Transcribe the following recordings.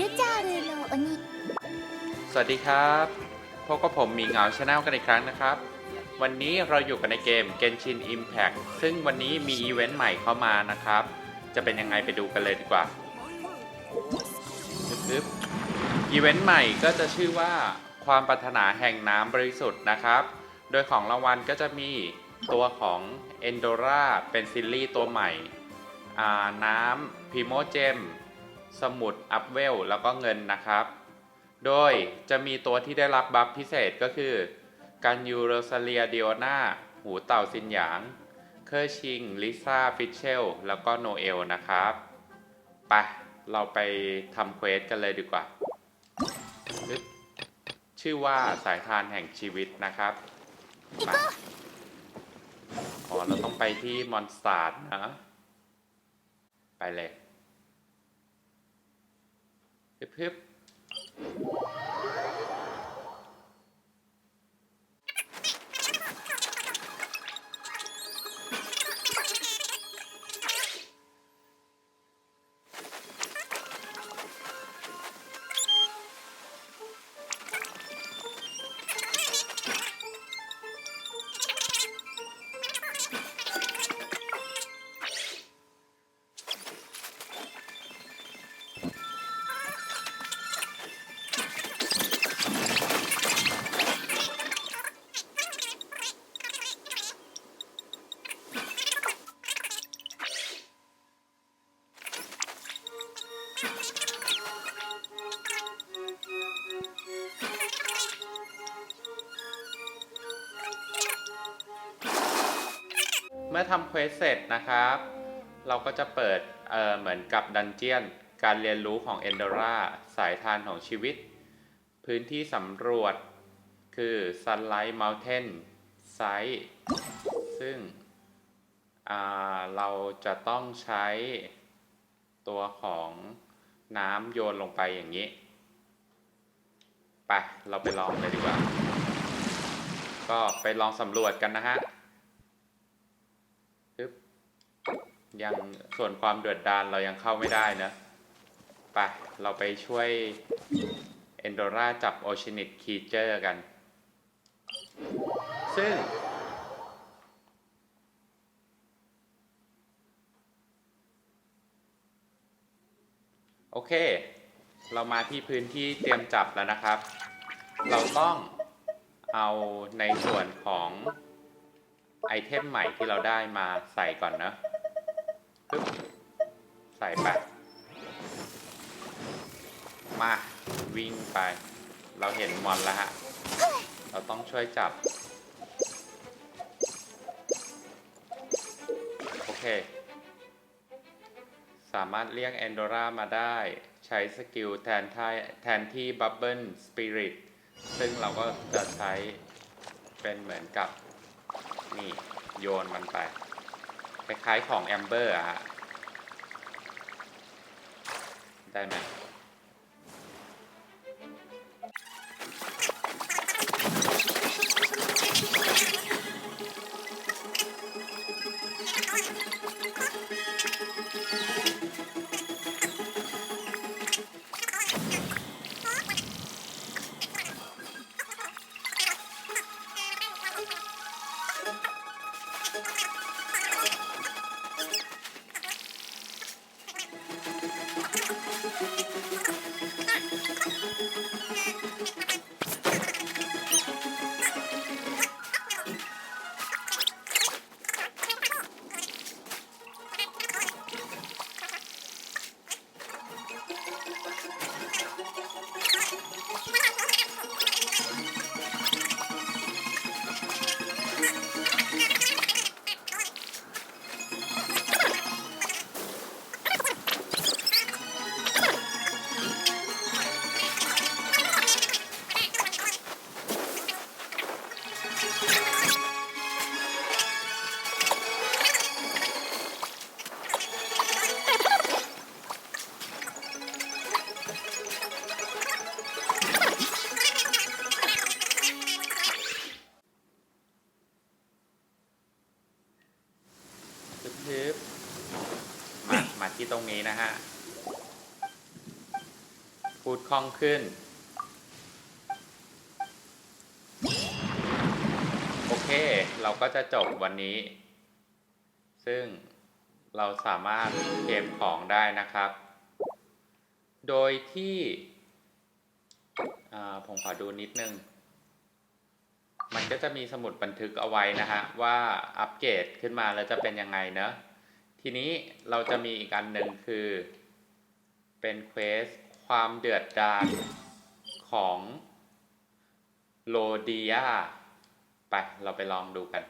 ルチャールの鬼 สวัสดีครับพบกับผมหมีเหงาชาแนลกันอีกครั้งนะครับ วันนี้เราอยู่กันในเกม Genshin Impact ซึ่งวันนี้มีอีเวนต์ใหม่เข้ามานะครับ จะเป็นยังไงไปดูกันเลยดีกว่าปึ๊บๆอีเวนต์ใหม่ก็จะชื่อว่าความปรารถนาแห่งน้ำบริสุทธิ์นะครับ โดยของรางวัลก็จะมีตัวของ Endora เป็นซิลลี่ตัวใหม่อ่าน้ำพิโมเจม สมุดอัพเวลแล้วก็เงินนะครับ โดยจะมีตัวที่ได้รับบัฟพิเศษก็คือ การยูโรซาเลียดิโอนาหูเต่าซินหยาง เคอร์ชิง ลิซ่า ฟิชเชล แล้วก็โนเอลนะครับไปเราไปทำเควสกันเลยดีกว่า ชื่อว่าสายทานแห่งชีวิตนะครับอ๋อเราต้องไปที่มอนสตาร์ดนะ ไปเลย พึบๆ เมื่อทำเควสเสร็จนะครับ เราก็จะเปิดเเหมือนกับดันเจียน การเรียนรู้ของเอนโดราสายทานของชีวิต พื้นที่สำรวจคือ Sunlight Mountain Site ซึ่งเราจะต้องใช้ตัวของน้ำโยนลงไปอย่างนี้ ไป เราไปลองเลยดีกว่า ก็ไปลองสำรวจกันนะฮะ ปึ๊บ ยังส่วนความเดือดดานเรายังเข้าไม่ได้นะไปเราไปช่วยเอนโดราจับโอชินิตคีเจอร์กัน ซึ่ง โอเค เรามาที่พื้นที่เตรียมจับแล้วนะครับ เราต้องเอาในส่วนของไอเทมใหม่ที่เราได้มาใส่ก่อนนะ ปึ๊บใส่ไป มา วิ่งไป เราเห็นมอนแล้วฮะ เราต้องช่วยจับ โอเค สามารถเรียกแอนโดรามาได้ ใช้สกิลแทนที่แทนที่บับเบิลสปิริตซึ่งเราก็จะใช้เป็นเหมือนกับ นี่ โยนมันไป คล้ายๆของแอมเบอร์อะฮะ ได้ไหม นี้นะฮะ พูดคล่องขึ้น โอเค เราก็จะจบวันนี้ ซึ่งเราสามารถเกมของได้นะครับ โดยที่ ผมขอดูนิดนึง มันก็จะมีสมุดบันทึกเอาไว้นะฮะ ว่าอัปเกรดขึ้นมาแล้วจะเป็นยังไงเนอะ ทีนี้เราจะมีอีกอันหนึ่งคือ เป็นเควสความเดือดดาลของโลดียาไป เราไปลองดูกัน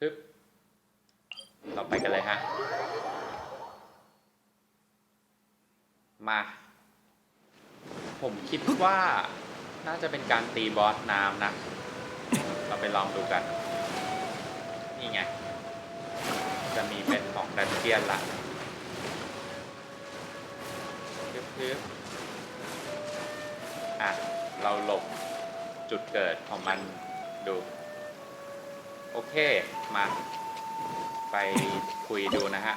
ฮึบเราไปกันเลยฮะ มา ผมคิดว่าน่าจะเป็นการตีบอสน้ำนะ เราไปลองดูกัน นี่ไง จะมีเป็นของดันเจียนละพึบๆอะ เราหลบจุดเกิดของมันดู โอเค มา ไปคุยดูนะฮะ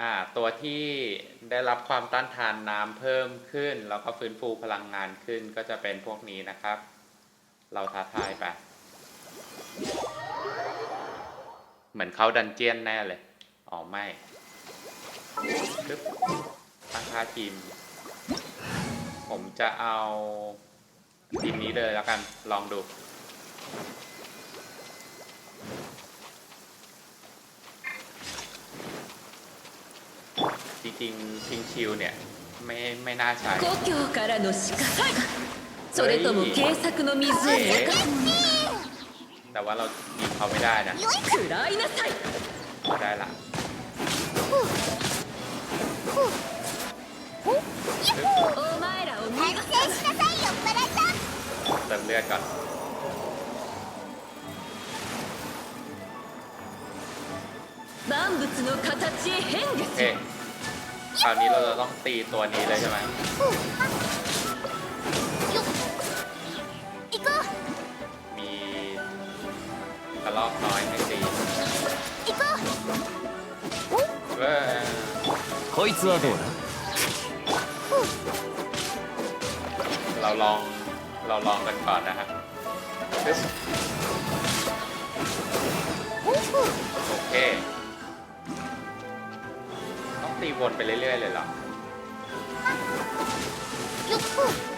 อ่า ตัวที่ได้รับความต้านทานน้ำเพิ่มขึ้น แล้วก็ฟื้นฟูพลังงานขึ้นก็จะเป็นพวกนี้นะครับ เราท้าทายไป เหมือนเขาดันเจียนแน่เลย อ๋อไม่ปึ๊บตั้งค่าทีม ผมจะเอาทีมนี้เลยแล้วกัน ลองดู จริงๆชิงชิวเนี่ย ไม่ไม่น่าใช้ 故郷からの仕方かそれとも計作の水を沸かすも แต่ว่าเรายิงเขาไม่ได้นะได้ละเติมเลือดก่อนโอเคคราวนี้เราจะต้องตีตัวนี้เลยใช่ไหม ลอกน้อยให้ตี う行こう เว้ย こいつはどうだ เราลองเราลองกันก่อนนะฮะปึ๊บโอเค ต้องตีวนไปเรื่อยๆเลยเหรอ よっ เอ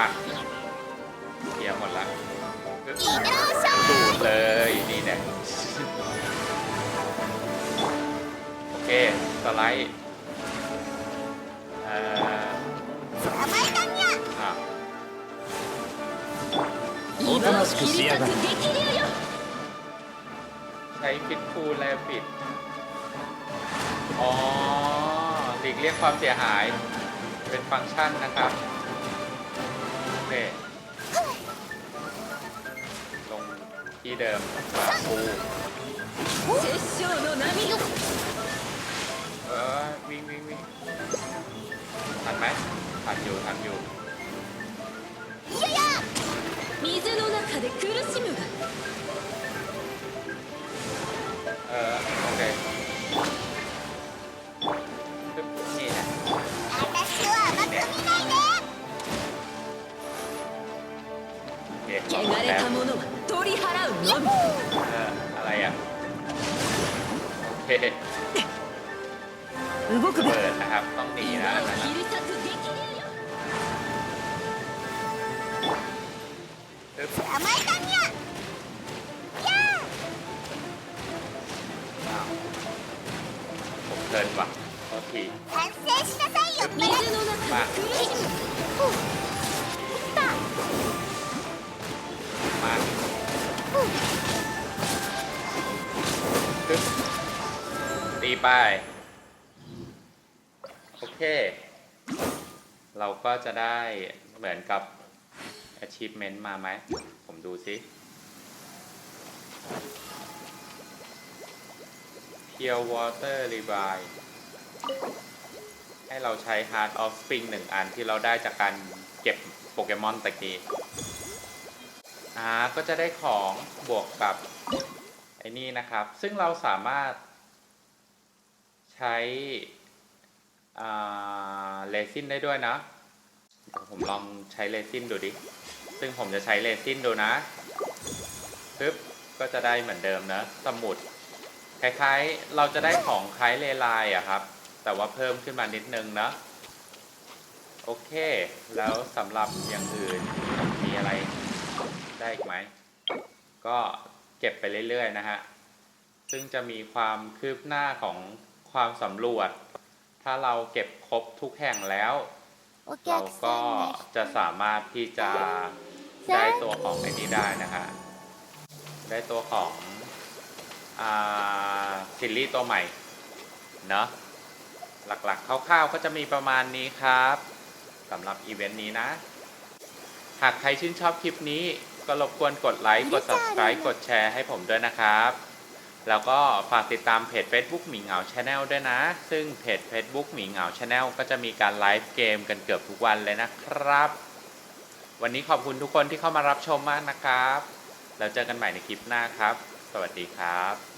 ปักเคลียร์หมดละปึ๊บ 移動ショ ดูดเลยนี่เนี่ยโอเค สไลด์เอ่อ ー甘えたにゃ อ่ะ 今を切り裂く激流よ ใช้ฟิตคูลแลปิด อ๋อหลีกเลี่ยงความเสียหาย เป็นฟังก์ชันนะครับ ที่เดิมมาปู 殺生の波よ เออวิ่งวิ่งวิ่งทันไหมทันอยู่ทันอยู่ いやや水の中で苦しむが เออโอเคปึ๊บนี่นะ 私は甘く見ないでโอเค 汚れたものは取り払うのみ เอออะไรอ่ะ โอเค 動く เปิดนะครับ ต้องหนีนะ 今 อั を นนั้น 切 นะ り裂く激流よ ปึ๊บ 甘えたにゃや อ้าวผมเพลินว่ะโทษที ー反省しなさいよプラ水の中で苦しむ ึ๊บตีไป โอเค เราก็จะได้เหมือนกับ achievement มาไหม ผมดูซิ Pure Water Revive ให้เราใช้ Heart of Spring หนึ่งอันที่เราได้จากการเก็บโปเกมอนตะกี้อ่าก็จะได้ของบวกกับ ไอ้นี่นะครับ ซึ่งเราสามารถใช้เลซินได้ด้วยนะผมลองใช้เลซินดูดิ ซึ่งผมจะใช้เลซินดูนะปึ๊บก็จะได้เหมือนเดิมนะ สมุด คล้ายๆ เราจะได้ของคล้ายเลไลน์อะครับ แต่ว่าเพิ่มขึ้นมานิดนึงนะ โอเค แล้วสำหรับอย่างอื่นมีอะไรได้อีกไหม ก็ เก็บไปเรื่อยๆนะฮะ ซึ่งจะมีความคืบหน้าของความสำรวจ ถ้าเราเก็บครบทุกแห่งแล้ว เราก็จะสามารถที่จะได้ตัวของไอ้นี้ได้นะฮะ ได้ตัวของซีรีส์ตัวใหม่ เนาะหลักๆคร่าวๆก็จะมีประมาณนี้ครับสำหรับอีเวนต์นี้นะ หากใครชื่นชอบคลิปนี้ ก็รบกวนกดไลค์ กด subscribe กดแชร์ให้ผมด้วยนะครับ แล้วก็ฝากติดตามเพจ Facebook หมีเหงา Channel ด้วยนะ ซึ่งเพจ Facebook หมีเหงา Channel ก็จะมีการไลฟ์เกมกันเกือบทุกวันเลยนะครับ วันนี้ขอบคุณทุกคนที่เข้ามารับชมมากนะครับ แล้วเจอกันใหม่ในคลิปหน้าครับ สวัสดีครับ